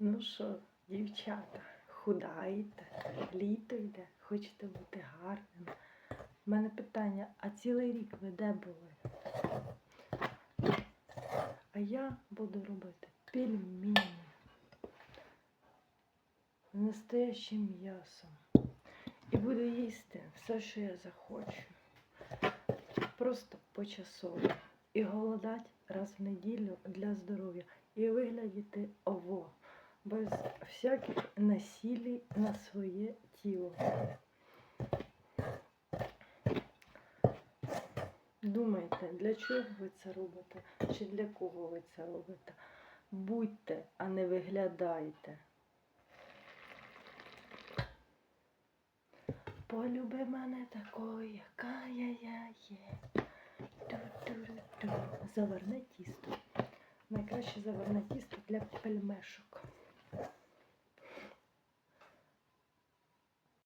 Ну що, дівчата, худаєте, літо йде, хочете бути гарним. У мене питання, а цілий рік ви де були? А я буду робити пельмені з настоящим м'ясом. І буду їсти все, що я захочу. Просто почасово. І голодать раз в неділю для здоров'я. І виглядіти ово, без всяких насілій на своє тіло. Думайте, для чого ви це робите, чи для кого ви це робите. Будьте, а не виглядайте. Полюби мене такою, яка я, я є. Ту-ту-ру-ту. Заварне тісто. Найкраще заварне тісто для пельмешок.